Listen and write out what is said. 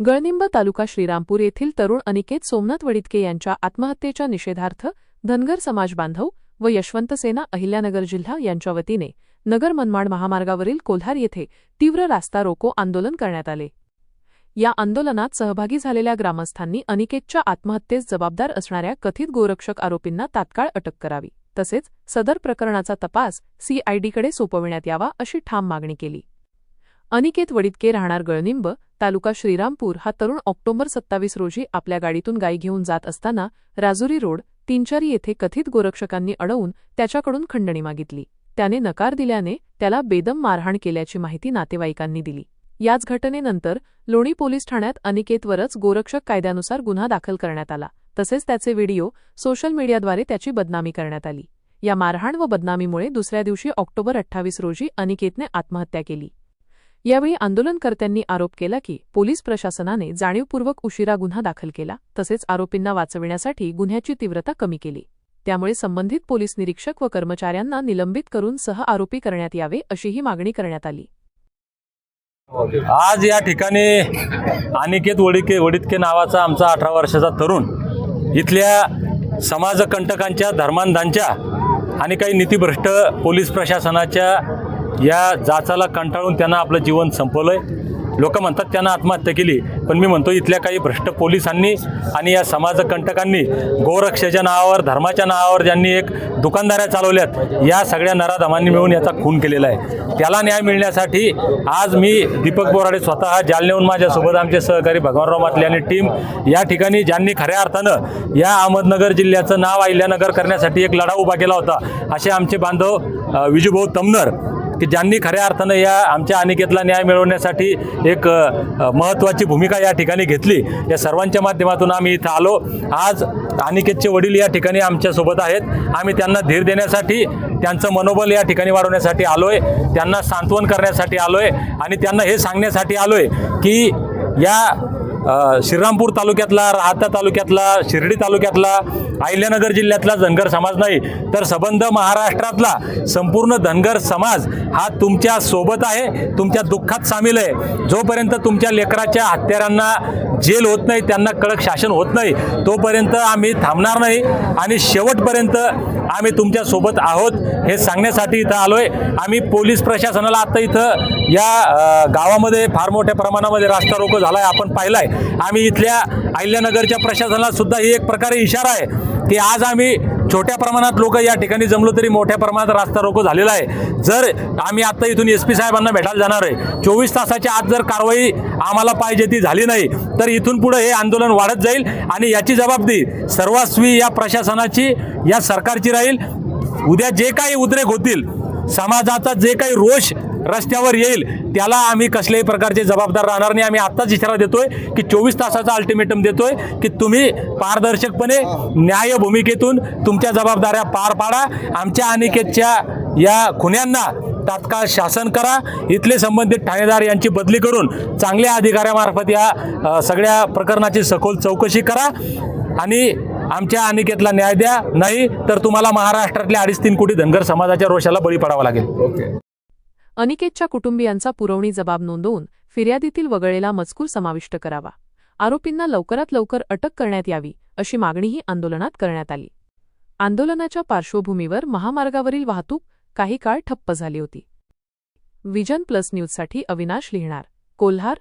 गळनिंब तालुका श्रीरामपूर येथील तरुण अनिकेत सोमनाथ वडितके यांच्या आत्महत्येच्या निषेधार्थ धनगर समाज बांधव व यशवंत सेना अहिल्यानगर जिल्हा यांच्या वतीने नगर मनमाड महामार्गावरील कोल्हार येथे तीव्र रास्ता रोको आंदोलन करण्यात आले. या आंदोलनात सहभागी झालेल्या ग्रामस्थांनी अनिकेतच्या आत्महत्येस जबाबदार असणाऱ्या कथित गोरक्षक आरोपींना तात्काळ अटक करावी तसेच सदर प्रकरणाचा तपास सीआयडीकडे सोपविण्यात यावा अशी ठाम मागणी केली. अनिकेत वडितके राहणार गळनिंब तालुका श्रीरामपूर हा तरुण ऑक्टोबर सत्तावीस रोजी आपल्या गाडीतून गायी घेऊन जात असताना राजुरी रोड तीनचारी येथे कथित गोरक्षकांनी अडवून त्याच्याकडून खंडणी मागितली. त्याने नकार दिल्याने त्याला बेदम मारहाण केल्याची माहिती नातेवाईकांनी दिली. याच घटनेनंतर लोणी पोलीस ठाण्यात अनिकेतवरच गोरक्षक कायद्यानुसार गुन्हा दाखल करण्यात आला. तसेच त्याचे व्हिडिओ सोशल मीडियाद्वारे त्याची बदनामी करण्यात आली. या मारहाण व बदनामीमुळे दुसऱ्या दिवशी ऑक्टोबर अठ्ठावीस रोजी अनिकेतने आत्महत्या केली. यावेळी आंदोलनकर्त्यांनी आरोप केला की पोलीस प्रशासनाने जाणीवपूर्वक उशिरा गुन्हा दाखल केला तसेच आरोपींना वाचविण्यासाठी गुन्ह्याची तीव्रता कमी केली. त्यामुळे संबंधित पोलीस निरीक्षक व कर्मचाऱ्यांना निलंबित करून सह आरोपी करण्यात यावे अशीही मागणी करण्यात आली. आज या ठिकाणी अनिकेत वडिके वडितके नावाचा आमचा अठरा वर्षाचा तरुण इथल्या समाजकंटकांच्या धर्मांधांच्या आणि काही नीतिभ्रष्ट पोलीस प्रशासनाच्या या जाचाला कंटाळून त्यांना आपलं जीवन संपवलंय. लोक म्हणतात त्यांना आत्महत्या केली पण मी म्हणतो इथल्या काही भ्रष्ट पोलिसांनी आणि या समाजकंटकांनी गोरक्षेच्या नावावर धर्माच्या नावावर ज्यांनी एक दुकानदाऱ्या चालवल्यात या सगळ्या नराधमांनी मिळून याचा खून केलेला आहे. त्याला न्याय मिळण्यासाठी आज मी दीपक बोराडे स्वतः जालनेहून माझ्यासोबत आमचे सहकारी भगवानराव मातले आणि टीम या ठिकाणी ज्यांनी खऱ्या अर्थानं या अहमदनगर जिल्ह्याचं नाव अहिल्यानगर करण्यासाठी एक लढा उभा केला होता असे आमचे बांधव विजूभाऊ तमनर की ज्यांनी खऱ्या अर्थानं या आमच्या अनिकेतला न्याय मिळवण्यासाठी एक महत्त्वाची भूमिका या ठिकाणी घेतली. या सर्वांच्या माध्यमातून आम्ही इथं आलो. आज अनिकेतचे वडील या ठिकाणी आमच्यासोबत आहेत. आम्ही त्यांना धीर देण्यासाठी त्यांचं मनोबल या ठिकाणी वाढवण्यासाठी आलो आहे त्यांना सांत्वन करण्यासाठी आलो आहे आणि त्यांना हे सांगण्यासाठी आलो आहे की या श्रीरामपूर तालुक्यातला राहता तालुक्यातला शिर्डी तालुक्यातला अहिल्यानगर जिल्ह्यातला धनगर समाज नाही तर सबंध महाराष्ट्रातला संपूर्ण धनगर समाज हा तुमच्यासोबत आहे तुमच्या दुःखात सामील आहे. जोपर्यंत तुमच्या लेकराच्या हत्यारांना जेल होत नाही त्यांना कडक शासन होत नाही तोपर्यंत आम्ही थांबणार नाही आणि शेवटपर्यंत आम्ही तुमच्यासोबत आहोत हे सांगण्यासाठी इथं आलो आहे आम्ही पोलीस प्रशासनाला आत्ता इथं या गावामध्ये फार मोठ्या प्रमाणामध्ये रास्ता रोको झाला आहे आपण आम्ही इथल्या अहिल्यानगरच्या प्रशासनाला सुद्धा ही एक प्रकारे इशारा आहे की आज आम्ही छोट्या प्रमाणात लोक या ठिकाणी जमलो तरी मोठ्या प्रमाणात रास्ता रोको झालेला आहे. जर आम्ही आता इथून एस पी साहेबांना भेटायला जाणार आहे चोवीस तासाच्या आत जर कारवाई आम्हाला पाहिजे ती झाली नाही तर इथून पुढे हे आंदोलन वाढत जाईल आणि याची जबाबदारी सर्वस्वी या प्रशासनाची या सरकारची राहील. उद्या जे काही उद्रेक होतील समाजाचा जे काही रोष रस्त्यावर येईल त्याला आम्ही कसल्याही प्रकारचे जबाबदार राहणार नाही. आम्ही आत्ताच इशारा देतोय की चोवीस तासाचा अल्टिमेटम देतोय की तुम्ही पारदर्शकपणे न्याय भूमिकेतून तुमच्या जबाबदाऱ्या पार पाडा. आमच्या अनिकेतच्या या खुन्यांना तात्काळ शासन करा. इथले संबंधित ठाणेदार यांची बदली करून चांगल्या अधिकाऱ्यामार्फत या सगळ्या प्रकरणाची सखोल चौकशी करा. आणि आमच्या अनिकेतला न्याय द्या. नाही तर तुम्हाला महाराष्ट्रातल्या अडीच तीन कोटी धनगर समाजाच्या रोषाला बळी पडावा लागेल. अनिकेतच्या कुटुंबियांचा पुरवणी जबाब नोंदवून फिर्यादीतील वगळलेला मजकूर समाविष्ट करावा. आरोपींना लवकरात लवकर अटक करण्यात यावी अशी मागणीही आंदोलनात करण्यात आली. आंदोलनाच्या पार्श्वभूमीवर महामार्गावरील वाहतूक काही काळ ठप्प झाली होती. विजन प्लस न्यूजसाठी अविनाश लिहिणार कोल्हार